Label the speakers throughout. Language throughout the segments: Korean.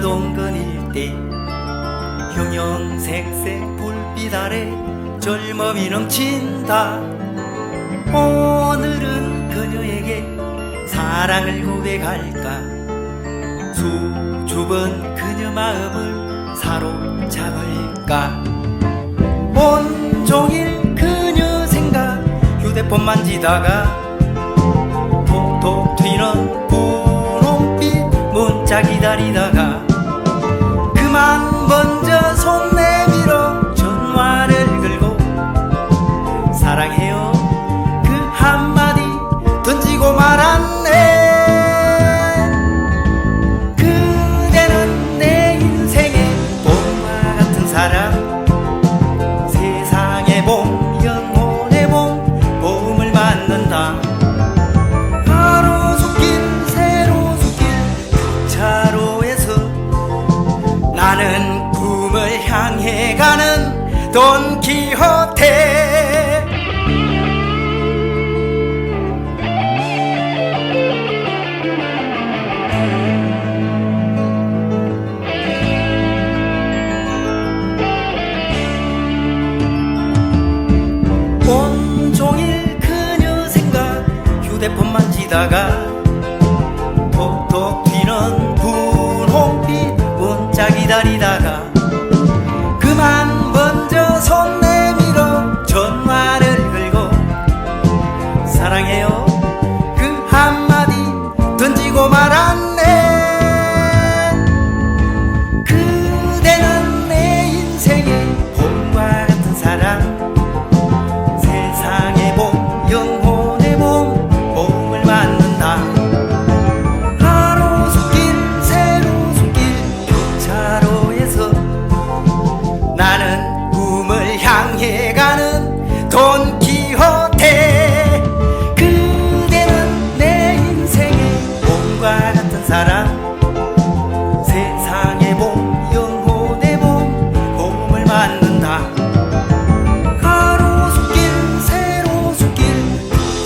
Speaker 1: 동건 일대 형형색색 불빛 아래 젊음이 넘친다. 오늘은 그녀에게 사랑을 고백할까? 수줍은 그녀 마음을 사로잡을까? 온종일 그녀 생각 휴대폰 만지다가 문자 기다리다가 그만 먼저 손 내밀어 전화를 걸고 사랑해요. 그 한마디 던지고 말았 돈키호테. 온종일 그녀 생각 휴대폰 만지다가 톡톡 튀는 분홍빛 문자 기다리다 던지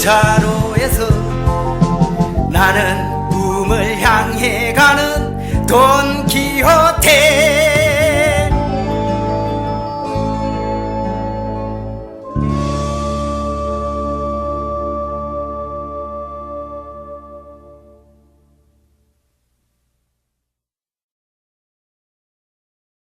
Speaker 1: 차로에서 나는 꿈을 향해 가는 돈키호테